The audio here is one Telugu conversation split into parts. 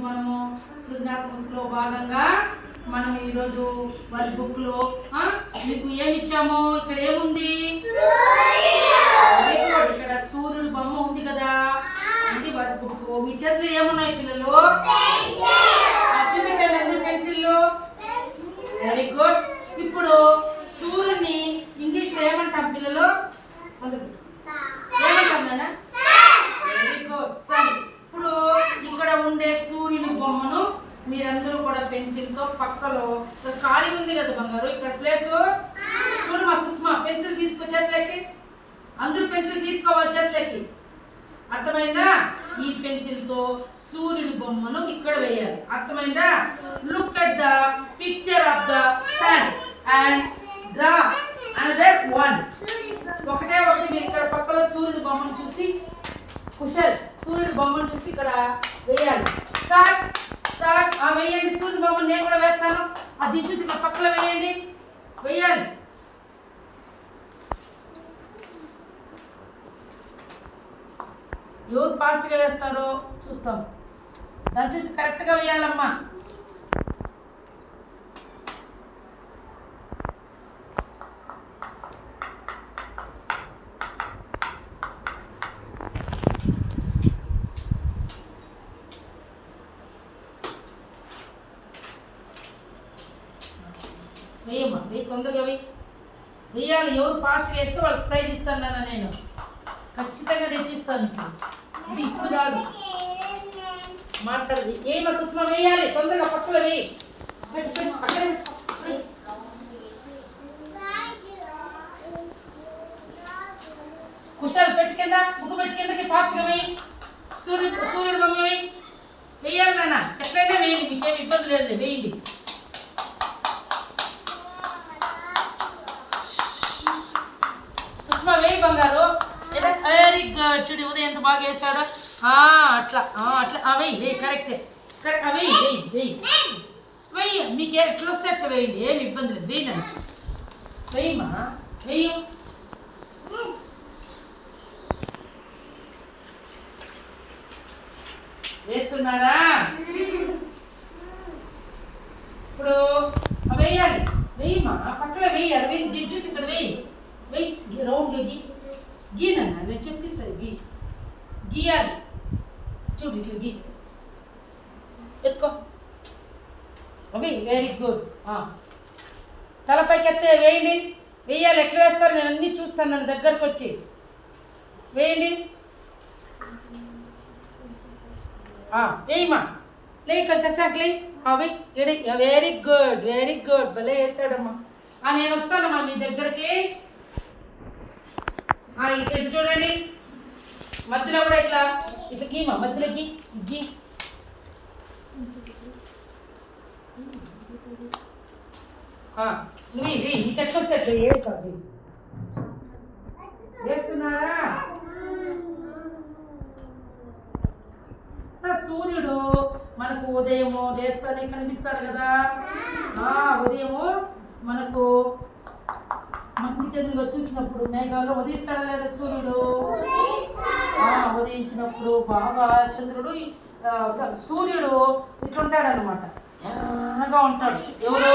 మనము సృజనాత్మకలో భాగంగా మనం ఈరోజు వర్క్ బుక్లో మీకు ఏమి ఇచ్చాము ఇక్కడ ఏముంది? ఇక్కడ సూర్యుడు బొమ్మ ఉంది కదా. ఇది వర్క్ బుక్ మీ చేతిలో ఏమున్నాయి పిల్లలు? ఆ, చూపించండి ఎందుకు పెన్సిల్ వెరీ గుడ్ ఇప్పుడు సూర్యుని ఇంగ్లీష్లో ఏమంటాం పిల్లలు ముందుకు. ఏమంటాం నాన్న వెరీ గుడ్ సరే ఇప్పుడు ఇక్కడ ఉండే సూర్యుని బొమ్మను మీరందరూ కూడా పెన్సిల్తో పక్కలో ఖాళీ ఉంది కదా బంగారు? ఇక్కడ ప్లేస్ చూడు మా సుష్మా పెన్సిల్ తీసుకో చేతులకి. అందరూ పెన్సిల్ తీసుకోవాలి చేతులకి. అర్థమైందా? ఈ పెన్సిల్తో సూర్యుని బొమ్మను ఇక్కడ వేయాలి. అర్థమైందా? Look at the picture of the sun and draw another one ఒకటే ఒకటి మీరు ఇక్కడ పక్కలో సూర్యుని బొమ్మను చూసి కుశల్ సూర్యుడి బొమ్మను చూసి ఇక్కడ వేయాలి. Start start. ఆ వేయండి. సూర్యుని బొమ్మను నేను కూడా వేస్తాను. అది చూసి మా పక్కన వేయండి. వేయాలి. ఎవరు ఫాస్ట్గా వేస్తారో చూస్తాం. దాన్ని చూసి కరెక్ట్గా వేయాలమ్మా వేయమ్మా వెయ్యి తొందరగా పోయి వేయాలి ఎవరు ఫాస్ట్గా వేస్తే వాళ్ళకి ప్రైజ్ ఇస్తాను నాన్న నేను. ఖచ్చితంగా తెచ్చిస్తాను ఇది ఇప్పుడు కాదు. మాట్లాడదు. ఏం సుష్మ వేయాలి తొందరగా పక్కన వేయి కుషాలు పెట్టు, కింద ముగ్గు పెట్టి కిందకి ఫాస్ట్గా వేయి సూర్యుడు సూర్యుడు మమ్మీ వేయి వేయాలి నాన్న. ఎట్లయినా వేయండి మీకేమి ఇబ్బంది లేదు వేయండి వెరీ గుడ్ చూడు ఉదయం ఎంత బాగా వేసాడు ఆ, అట్లా ఆ, అట్లా. అవి వెయ్యి కరెక్టే. కరెక్ట్ అవి వెయ్యి వెయ్యి వెయ్యి. మీకు ఏ- ఎట్లా వస్తే అట్లా వేయండి ఏమి ఇబ్బంది లేదు వెయ్యి నన్ను. వెయ్యమ్మా వెయ్యి. వేస్తున్నారా? ఇప్పుడు ఆ వేయాలి వెయ్యమ్మా పక్కన వేయాలి వెయ్యి దీన్ని చూసి ఇక్కడ వెయ్యి. వెయ్యి రౌండ్ గీనన్నా నేను చెప్పిస్తాను గీ. గీయాలి చూడు ఇట్లా గీ. ఎత్తుకో. అవి వెరీ గుడ్ తలపైకి ఎత్తే వేయండి. వేయాలి ఎట్లా వేస్తారు? నేను అన్నీ చూస్తాను నన్ను దగ్గరకు వచ్చి వేయండి. ఆ, వేయమ్మా. లేక శశాక్ అవి ఇడి వెరీ గుడ్ వెరీ గుడ్ భలే వేసాడమ్మా. నేను వస్తానమ్మా మీ దగ్గరికి. ఆ, ఇటు చూడండి. మధ్యలో కూడా ఇట్లా ఇట్లా గీమ మధ్యలోకి గీ నువ్వు ఇవి నీకు వస్తే అట్లా ఏ కాదు వేస్తున్నారా సూర్యుడు మనకు ఉదయము లేస్తానే కనిపిస్తాడు కదా. ఆ ఉదయము మనకు చదువుగా చూసినప్పుడు మేఘాల్లో ఉదయిస్తాడా లేదా సూర్యుడు? ఉదయించినప్పుడు బాగా చంద్రుడు సూర్యుడు ఇట్లుంటాడు అనమాట ఎర్రగా ఉంటాడు. ఎవరు?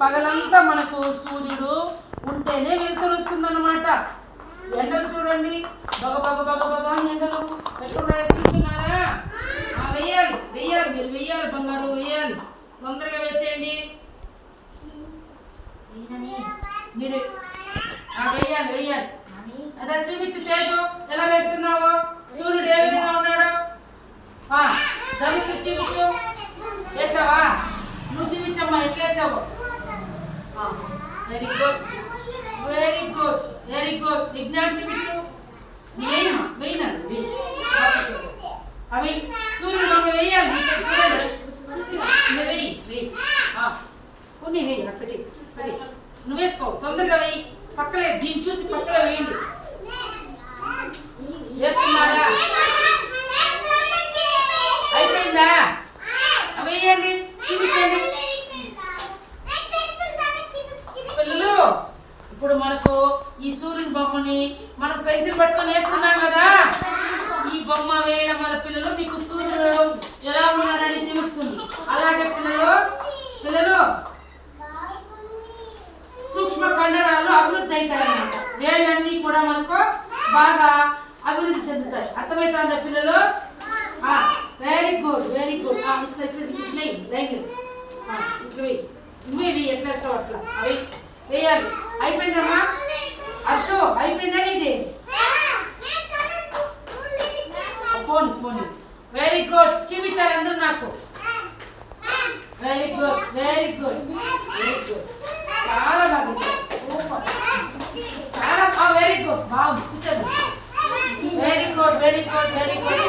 పగలంతా మనకు సూర్యుడు ఉంటేనే వెలుతురు వస్తుందన్నమాట. ఎండలు చూడండి. బగ బగ బగ బగ ఎండలు. ఎట్లున్నాయో చూస్తున్నారా ఆ, వెయ్యాలి వెయ్యాలి మీరు వెయ్యాలి బంగారు వెయ్యాలి తొందరగా వేసేయండి మీరు ఆ, చేయాలి. అదే చూపించు తేజు ఎలా వేస్తున్నావు? సూర్యుడు ఏ విధంగా ఉన్నాడు? ఆ, ధనుసు చూపించు. వేసావా? నువ్వు చూపించమ్మా ఎట్లా వేసావు? Very good very good very good Vignan చూపించు. మెయిన్ మెయిన్ అది అవి సూర్యుడు మమ్మీ వేయాలి. చేస్తున్నారా? అయిపోయిందా? అవేయండి చూపించండి. పిల్లలు ఇప్పుడు మనకు ఈ సూర్యుని బొమ్మని మనం పెన్సిల్ పట్టుకొని వేస్తున్నాం కదా. ఈ బొమ్మ వేయడం వల్ల పిల్లలు మీకు సూర్యుడు ఎలా ఉన్నారని తెలుస్తుంది. అలాగే పిల్లలు పిల్లలు సూక్ష్మ కండరాలు అభివృద్ధి అవుతాయి అన్నమాట వేళ్ళన్నీ కూడా మనకు బాగా అభివృద్ధి చెందుతాయి. అర్థమవుతుందా పిల్లలు? వెరీ గుడ్ వెరీ గుడ్ వేయాలి. అయిపోయిందమ్మా? అశో అయిపోయిందని ఇది ఫోన్ ఫోన్ వెరీ గుడ్ చూపించాలి అందరూ నాకు. Very good very good very good చాలా బాగా చాలా వెరీ గుడ్ బాగుంది. Everybody.